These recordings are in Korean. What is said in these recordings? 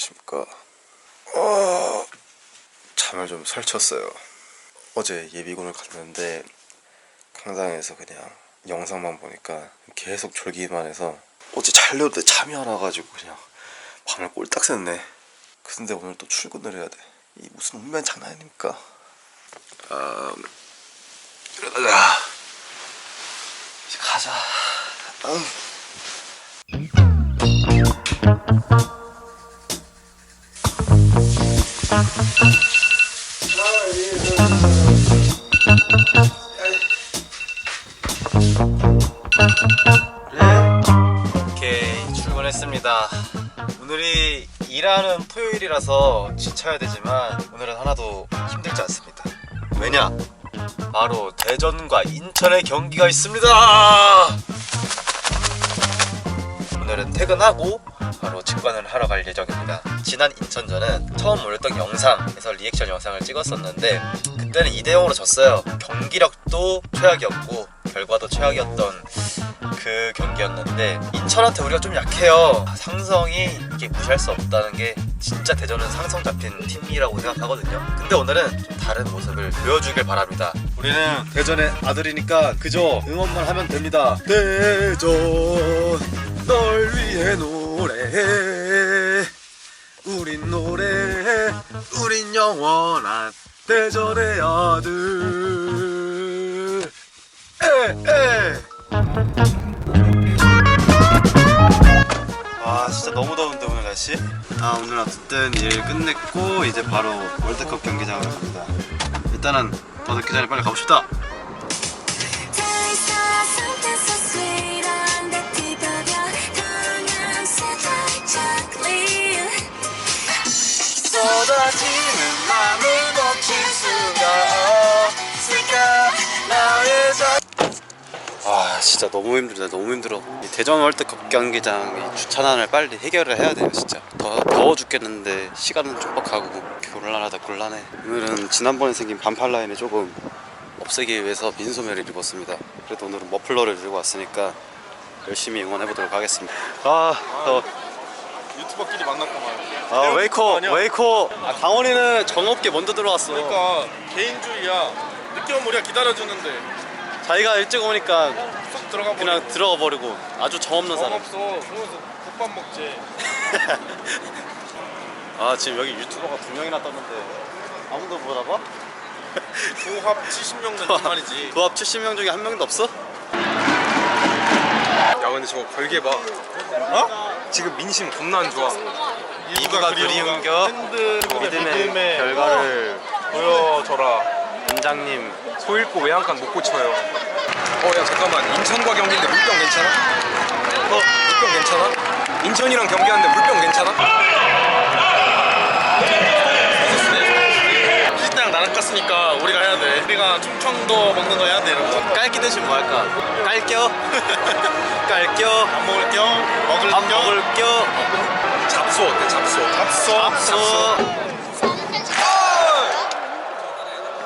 안녕하십니까. 어, 잠을 좀 설쳤어요. 어제 예비군을 갔는데 강당에서 그냥 영상만 보니까 계속 졸기만 해서 어제 자려도 잠이 안 와가지고 그냥 밤을 꼴딱 샜네. 근데 오늘 또 출근을 해야 돼. 이 무슨 운명 장난 아닙니까? 아, 이러다가 이제 가자. 아. 오케이 출근했습니다. 오늘이 일하는 토요일이라서 지쳐야 되지만 오늘은 하나도 힘들지 않습니다. 왜냐? 바로 대전과 인천의 경기가 있습니다. 오늘은 퇴근하고 바로 직관을 하러 갈 예정입니다. 지난 인천전은 처음 올렸던 영상에서 리액션 영상을 찍었었는데 그때는 2대 0으로 졌어요. 경기력도 최악이었고 결과도 최악이었던 그 경기였는데 인천한테 우리가 좀 약해요. 상성이 이게 무시할 수 없다는 게 진짜 대전은 상성 잡힌 팀이라고 생각하거든요. 근데 오늘은 좀 다른 모습을 보여주길 바랍니다. 우리는 대전의 아들이니까 그저 응원만 하면 됩니다. 대전 널 위해 노 영원한 대전의 아들. 에에. 와 진짜 너무 더운데 오늘 날씨? 아 오늘 어쨌든 일 끝냈고 이제 바로 월드컵 경기장으로 갑니다. 일단은 더 늦기 전에 빨리 가봅시다 쏟아지는 맘을 멈출 수가 없을까 나의 자... 아 진짜 너무 힘들다 너무 힘들어. 이 대전 월드컵 경기장 이 주차난을 빨리 해결을 해야 돼요 진짜. 더 더워 죽겠는데 시간은 촉박하고 곤란하다 곤란해. 오늘은 지난번에 생긴 반팔 라인을 조금 없애기 위해서 민소매를 입었습니다. 그래도 오늘은 머플러를 들고 왔으니까 열심히 응원해 보도록 하겠습니다. 아 더워 유튜버끼리 만났구만. 아 웨이코 아니야. 웨이코 아 강원이는 정없게 먼저 들어왔어 그러니까 개인주의야. 늦게 오면 우리가 기다려주는데 자기가 일찍 오니까 쏙 들어가 버려. 그냥 들어가 버리고 아주 정없는 정 사람 없어. 그러면서 국밥 먹지. 아 지금 여기 유튜버가 두 명이나 떴는데 아무도 못 알아봐? 조합 70명 된단 말이지. 그앞 70명 중에 한 명도 없어? 야 근데 저거 걸게 봐. 어? 지금 민심 겁나 안 좋아. 이브가 그리움겨 믿음의 결과를 보여줘라. 원장님 소 잃고 외양간 못 고쳐요. 어 야 잠깐만 인천과 경기인데 물병 괜찮아? 어 물병 괜찮아? 인천이랑 경기하는데 물병 괜찮아? 피지랑 나랑 깠으니까 우리가 우리가 충청도 먹는 거 해야 돼 거. 깔기 대신 뭐 할까? 깔겨? 깔겨? 밥 먹을 겸 먹을 밥겸 먹을 겨? 잡수 어때 잡수? 잡수. 박수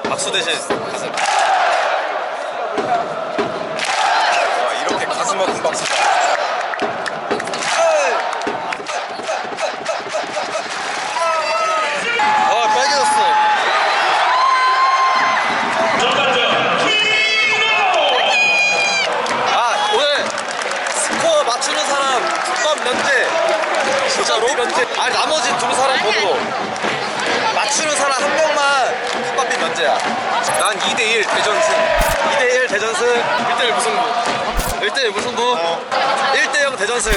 박수 대신 가슴 와 이렇게 가슴 아픈 박수다. 모두 맞추는 사람 한 명만 국밥비 면제야 난 2대1 대전승. 2대1 대전승 1대1 무승부. 1대1 무승부 1대0 대전승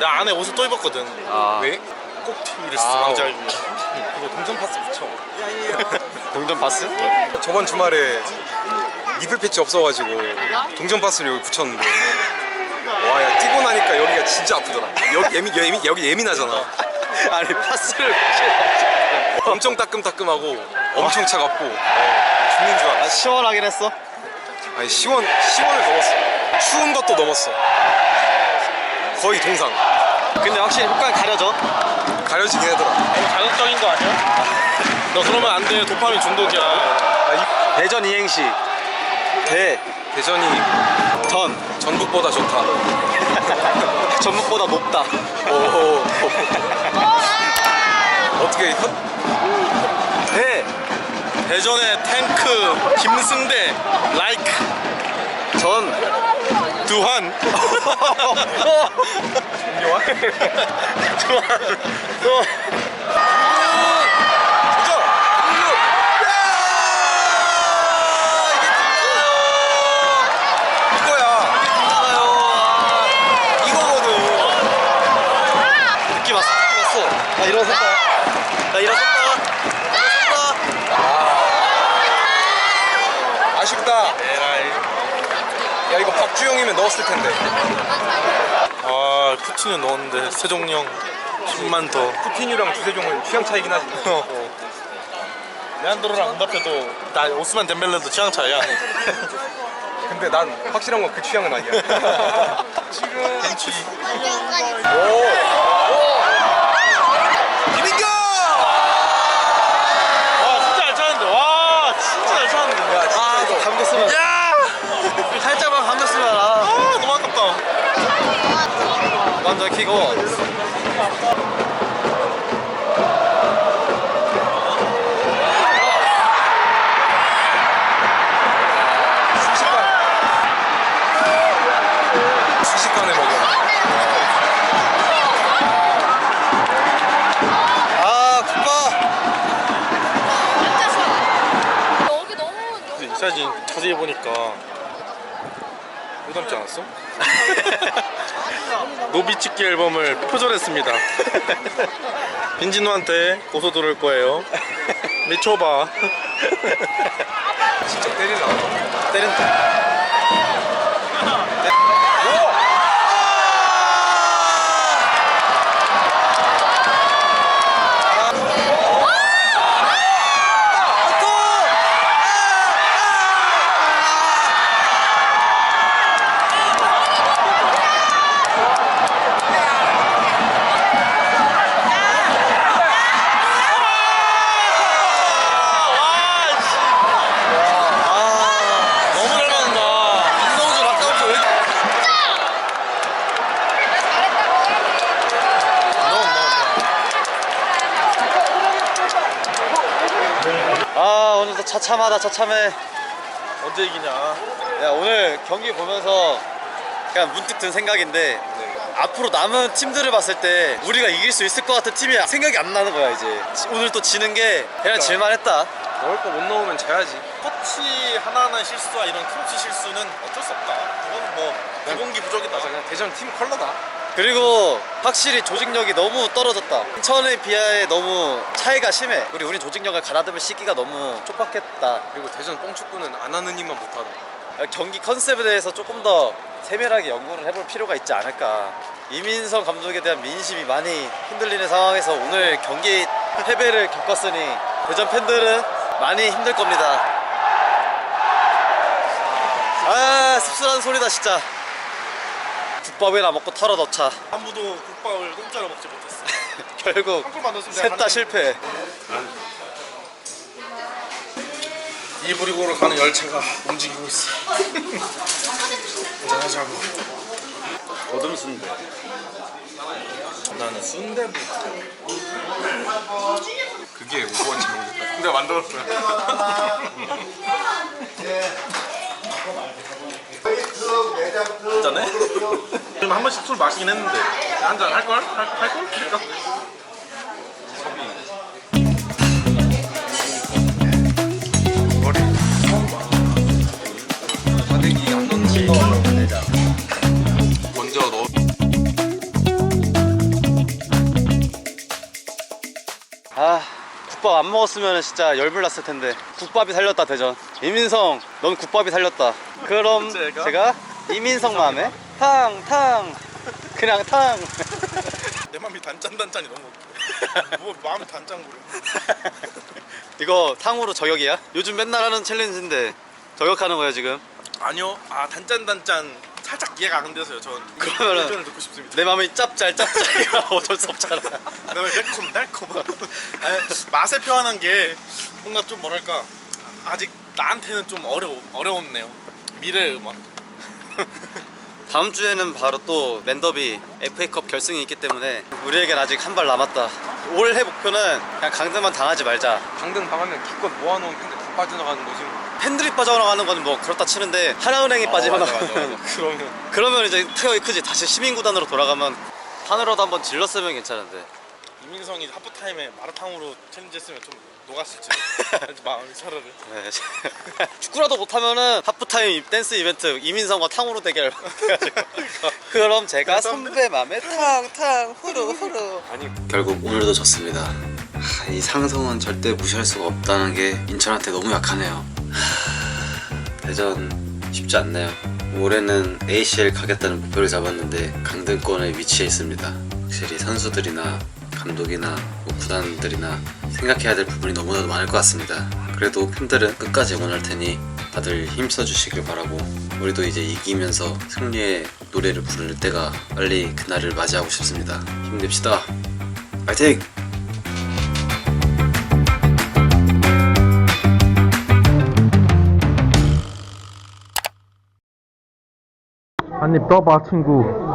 나 안에 옷을 또 입었거든. 아. 왜? 꼭 TV를 아. 왕자를 위해. 그거 동전 파스 붙여. 동전 파스? 저번 주말에 니플 패치 없어가지고 동전 파스를 여기 붙였는데 와야 뛰고 나니까 여기가 진짜 아프더라. 여기 예민 예민 여기 예민하잖아. 아니 파스를 엄청 따끔따끔하고 엄청 차갑고 어, 죽는 줄 알았어. 아, 시원하긴 했어 아니 시원 시원을 넘었어. 추운 것도 넘었어. 거의 동상. 근데 확실히 효과가 가려져 가려지긴 하더라. 자극적인 거 아니야? 너 그러면 안 돼. 도파민 중독이야. 아, 대전 이행시 대이 대전이 전 전북보다 좋다. 전북보다 높다. 오. 어떻게 현? 네. 대전의 탱크 김승대 라이크 전 두환 이거야. 이거거든. 느낌 왔어. 느낌 왔어. 나 일어섰다. 나 일어섰다. 일어섰다. 아쉽다. 야 이거 박주영이면 넣었을 텐데. 아 푸틴은 넣었는데 세종령 10만 더 푸틴이랑 주세종은 취향 차이긴 하지. 레안드로랑 응답해도 나 오스만 덴벨레도 취향 차이야 근데 난 확실한 건 그 취향은 아니야. 지금 벤치 김인경! 와 진짜 잘 차는데 와 진짜 잘 차는데 야 진짜 아, 이거 감겼으면. 야 살짝만 감겼으면. 아. 아, 너무 아깝다 먼저 키고. 순식간에 먹여. 아, 국밥. 여기 너무 근데 이 사진 자세히 보니까 못 닮지 않았어? 노비치키 앨범을 표절했습니다 빈진우한테 고소 들을 거예요 미쳐봐 진짜 때릴라. 때린다. 처참하다 처참해. 언제 이기냐? 야 오늘 경기 보면서 그냥 문득 든 생각인데 앞으로 남은 팀들을 봤을 때 우리가 이길 수 있을 것 같은 팀이 생각이 안 나는 거야 이제. 지- 오늘 또 지는 게 그냥 질만 했다. 넣을 거 못 넣으면 져야지. 터치 하나하나 실수와 이런 크로치 실수는 어쩔 수 없다. 그건 뭐 기본기 부족이다. 맞아 그냥 대전 팀 컬러다. 그리고 확실히 조직력이 너무 떨어졌다 인천에 비하에 너무 차이가 심해 우리 우리 조직력을 가다듬을 시기가 너무 촉박했다 그리고 대전 뻥축구는 안 하는 힘만 못하다. 경기 컨셉에 대해서 조금 더 세밀하게 연구를 해볼 필요가 있지 않을까. 이민성 감독에 대한 민심이 많이 흔들리는 상황에서 오늘 경기 패배를 겪었으니 대전 팬들은 많이 힘들 겁니다. 아 씁쓸한 소리다 진짜. 국밥이나 먹고 털어 넣자. 아무도 국밥을 공짜로 먹지 못했어 결국 한골만 넣었으면 셋다 내가 실패. 이브리고로 가는 열차가 움직이고 있어 한잔하자고 거듭 순대. 나는 순대부 그게 오버워치 먹겠다. 내가 만들었어요. 한잔해? 지금 한 번씩 술 마시긴 했는데 한 잔 할걸? 할, 할걸? 그러니까. 먼저 넣어. 아 국밥 안 먹었으면 진짜 열불 났을 텐데 국밥이 살렸다 대전 이민성 넌 국밥이 살렸다 그럼 제가? 제가 이민성 마음에? 탕 탕. 그냥 탕. 내 맘이 단짠단짠이 너무 웃겨 뭐 마음이 단짠거려 이거 탕으로 저격이야? 요즘 맨날 하는 챌린지인데 저격하는 거야 지금? 아니요. 아 단짠단짠 살짝 이해가 안 돼서요 전. 그러면은- 듣고 싶습니다. 내 마음이 짭짤 짭짤이가 어쩔 수 없잖아. 그다음에 매콤 달콤. 아니, 맛에 표현한 게 뭔가 좀 뭐랄까. 아직 나한테는 좀 어려 어려웠네요. 미래의 음악 다음 주에는 바로 또 랜더비 FA컵 결승이 있기 때문에 우리에겐 아직 한 발 남았다. 올해 목표는 그냥 강등만 당하지 말자. 강등 당하면 기껏 모아놓은 팬들 다 빠져나가는 거지 뭐. 팬들이 빠져나가는 건 뭐 그렇다 치는데 하나은행이 빠지거나 그러면 그러면 이제 타격이 크지. 다시 시민구단으로 돌아가면 하늘로도 한번 질렀으면 괜찮은데. 이민성이 하프타임에 마라탕으로 챌린지 했으면 좀 녹았을지 마음이 차라리 네. 축구라도 못하면은 하프타임 댄스 이벤트 이민성과 탕후루 대결. 해가지고. 그럼 제가 선배 맘에 탕탕 후루 후루. 아니 결국 오늘도 졌습니다. 하, 이 상성은 절대 무시할 수가 없다는 게 인천한테 너무 약하네요. 하, 대전 쉽지 않네요. 올해는 ACL 가겠다는 목표를 잡았는데 강등권에 위치해 있습니다. 확실히 선수들이나 감독이나 뭐 구단들이나 생각해야 될 부분이 너무나도 많을 것 같습니다. 그래도 팬들은 끝까지 응원할 테니 다들 힘써 주시길 바라고 우리도 이제 이기면서 승리의 노래를 부를 때가 빨리 그날을 맞이하고 싶습니다. 힘냅시다. 파이팅! 한입 떠봐 친구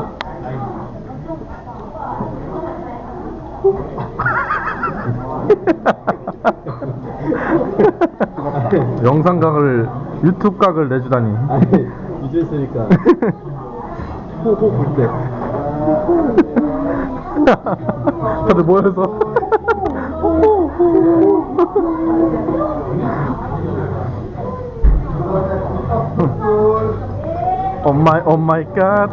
영상각을 유튜브 각을 내주다니. 잊었으니까. 호호 볼때. 다들 모여서. 오 마이 오 마이 갓